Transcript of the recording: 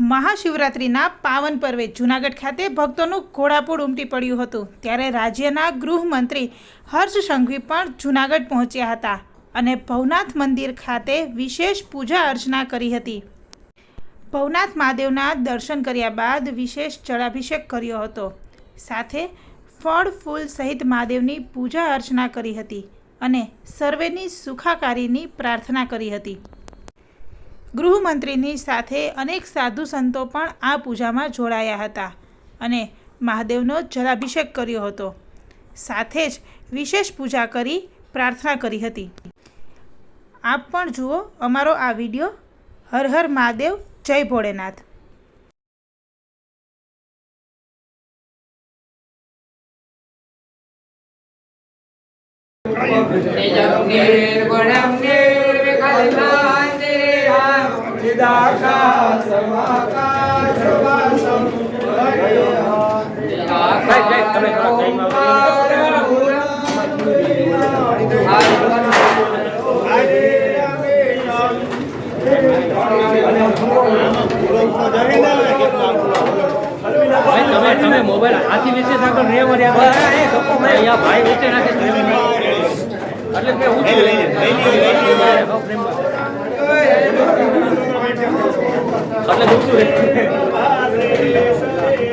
મહાશિવરાત્રિના પાવન પર્વે જૂનાગઢ ખાતે ભક્તોનું ઘોડાપૂર ઉમટી પડ્યું હતું. ત્યારે રાજ્યના ગૃહમંત્રી હર્ષ સંઘવી પણ જૂનાગઢ પહોંચ્યા હતા અને ભવનાથ મંદિર ખાતે વિશેષ પૂજા અર્ચના કરી હતી. ભવનાથ મહાદેવના દર્શન કર્યા બાદ વિશેષ જળાભિષેક કર્યો હતો. સાથે ફળ, ફૂલ સહિત મહાદેવની પૂજા અર્ચના કરી હતી અને સર્વેની સુખાકારીની પ્રાર્થના કરી હતી. ગૃહમંત્રીની સાથે અનેક સાધુ સંતો પણ આ પૂજામાં જોડાયા હતા અને મહાદેવનો જલાભિષેક કર્યો હતો સાથે જ વિશેષ પૂજા કરી પ્રાર્થના કરી હતી આપ પણ જુઓ અમારો આ વીડિયો હર હર મહાદેવ જય ભોળેનાથ નિરામ ભાઈ તમે તમે મોબાઈલ હાથી વિશે નાખો ને અહીંયા ભાઈ વિશે નાખે. એટલે મેં ઊંચું